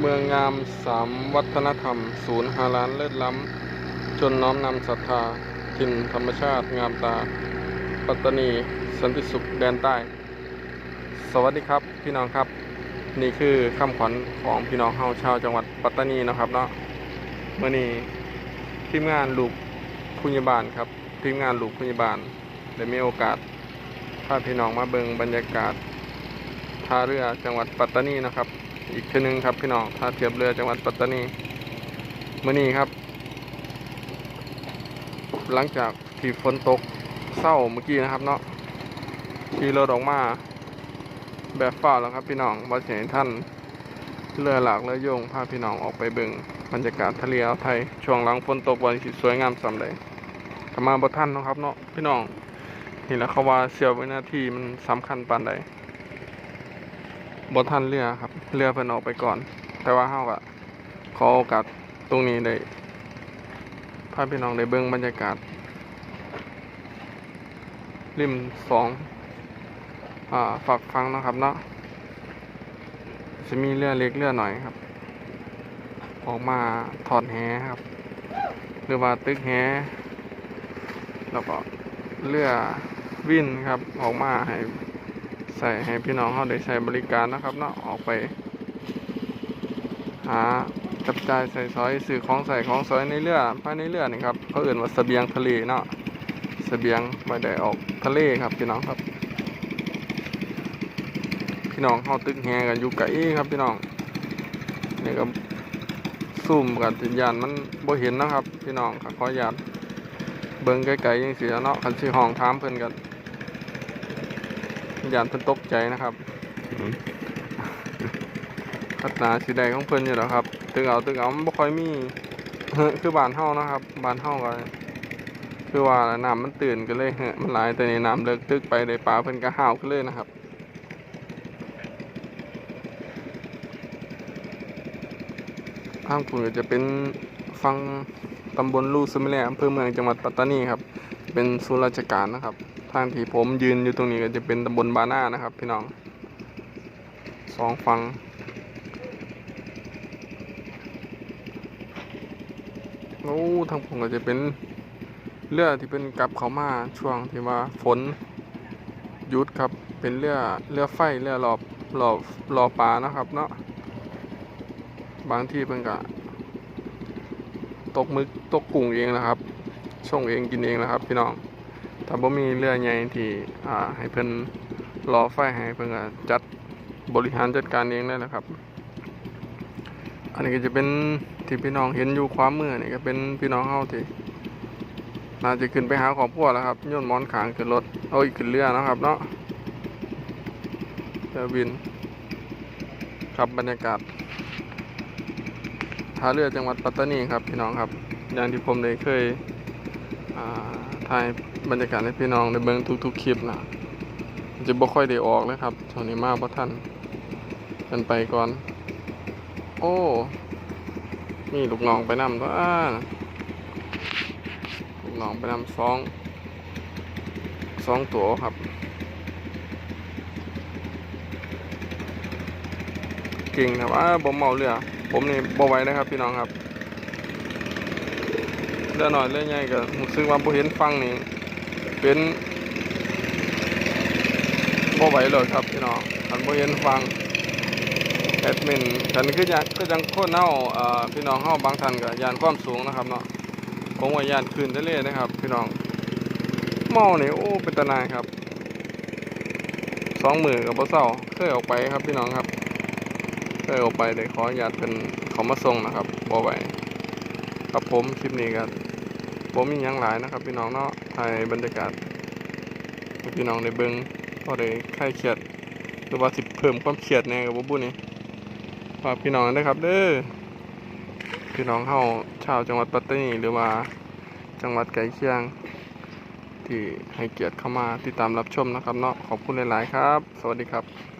เมืองงามสามวัฒนธรรม ศูนย์ฮาลานเลิศล้ำ จนน้อมนำศรัทธาถิ่นธรรมชาติงามตา ปัตตานี สันติสุขแดนใต้ สวัสดีครับพี่น้องครับ นี่คือคำขวัญของพี่น้องเฮาชาวจังหวัดปัตตานีนะครับเนาะเมื่อนี้ทีมงานลูกพุญบาลครับทีมงานลูกพุญบาลได้มีโอกาสพาพี่น้องมาเบิงบรรยากาศท่าเรือจังหวัดปัตตานีนะครับ อีกทีหนึงครับพี่น้องท่าเทียบเรือจังหวัดปัตตานีเมื่อนี้ครับ หลังจากที่ฝนตกเศร้าเมื่อกี้นะครับเนาะขี่รถออกมาแบบฝ้าแล้วครับพี่น้องว่าเห็นท่านเรือหลากเรือโยงพาพี่น้องออกไปเบิ่งบรรยากาศทะเลอ่าวไทยช่วงหลังฝนตกวันสิสวยงามสำเลยกมาบ่ท่านนะครับเนาะพี่น้องนี่แหละเขาว่าเสียววินาทีมันสำคัญปานใด บท่านเรือครับ เรือเพิ่นออกไปก่อน แต่ว่าเฮาก็ขอโอกาสตรงนี้ได้พาพี่น้องได้เบิ่งบรรยากาศ ริมสองอ่าฝักฟังนะครับเนาะจะมีเรือเล็กเรือหน่อยครับ ออกมาถอดแหครับ หรือว่าตึกแหแล้วก็เรือวินครับ ออกมาให้ ใส่ให้พี่น้องเขาได้ใช้บริการนะครับเนาะออกไป หาจับจ่ายใส่ซอยสื่อของใส่ของซอยในเรือภายในเรือนี่ครับเขาเอื่นว่าเสบียงทะเลเนาะเสบียงไม่ได้ออกทะเลครับพี่น้องครับ พี่น้องเขาตึกแฮกันอยู่ไกลครับพี่น้องนี่ก็ซุ่มกันสัญญาณมันบ่เห็นนะครับ พี่น้องขออนุญาตเบิ่งไกลๆยังเสียเนาะคันสิห้องถามเพิ่นกัน ยานเพิ่นตกใจนะครับพัฒนาสีใดของเพิ่นอยู่แล้วครับ ตึกเอาตึกเอามันบ่ค่อยมีคือบ้านเฮานะครับบ้านเฮาก็คือว่าน้ำมันตื่นก็เลยเหอะมันหลายแต่นี่น้ำเลิกตึกไปได้ปลาเพิ่นก็ห้าวขึ้นเลยนะครับทางผมก็จะเป็นฟังตำบลลูสมิแลอำเภอเมืองจังหวัดปัตตานีครับ เป็นศูนย์ราชการนะครับ ทางที่ผมยืนอยู่ตรงนี้ก็จะเป็นตำบลบาน่านะครับ พี่น้องสองฟังโอ้ทางผมก็จะเป็นเรือที่เป็นกลับเขามาช่วงที่ว่าฝนหยุดครับเป็นเรือเรือไฟเรือรอบรอบรอปลานะครับเนาะบางที่เพิ่นก็ตกมึกตกกุ้งเองนะครับส่งเองกินเองนะครับ พี่น้อง ถ้าบ่มีเรือใหญ่ที่อ่าให้เพิ่นรอไฟให้เพิ่นก็จัดบริหารจัดการเองได้แหละครับ อันนี้ก็จะเป็นที่พี่น้องเห็นอยู่ความมือนี่ก็เป็นพี่น้องเฮาที่น่าจะขึ้นไปหาครอบครัวแล้วครับโย่นมอนขางขึ้นรถเอาอีกขึ้นเรือนะครับ เนาะเรือบินครับบรรยากาศท่าเรือจังหวัดปัตตานีครับพี่น้องครับ อย่างที่ผมได้เคยถ่าย บรรยากาศให้พี่น้องในเบิ่งทุกๆคลิปนะจะบ่ค่อยได้ออกเลยครับช่วงนี้มากเพราะท่านกันไปก่อน โอ้มีลูกน้องไปนำตัวอ่าลูกน้องไปนำสองสองตัวครับเก่งครับอ่าบ่เมาเรือผมนี่บ่ไหวนะครับพี่น้องครับเรือหน่อยเรือใหญ่ก็รู้สึกว่าบ่เห็นฟังนี่ เป็นบ่ไหวเลยครับพี่น้องคันบ่เห็นฟังแอดมินกันคือยังก็ยังโคนเฮาเอ่อพี่น้องเฮาบางท่านก็ยานความสูงนะครับเนาะผมว่ายานขึ้นทะเลนะครับ พี่น้องเมานี่โอ้เป็นตนายครับสองมือกับบ่เศร้าเคยออกไปครับพี่น้องครับเคยออกไปเลยขออนุญาตเป็นขามาส่งนะครับบ่ไหวกับผมคลิปนี้ก็ผ มมีหยังหลายนะครับ พี่น้องเนาะถ่ายบรรยากาศพี่น้องได้เบิงพอได้คลายเครียดหรือว่าสิเพิ่มความเครียดแน่กับบ่บุนี่ฝากพี่น้องนะครับเด้อพี่น้องเฮาชาวจังหวัดปัตตานีหรือว่าจังหวัดใกล้เคียง ที่ให้เกียรติเข้ามาติดตามรับชมนะครับเนาะขอบคุณหลาย ๆ ครับ สวัสดีครับ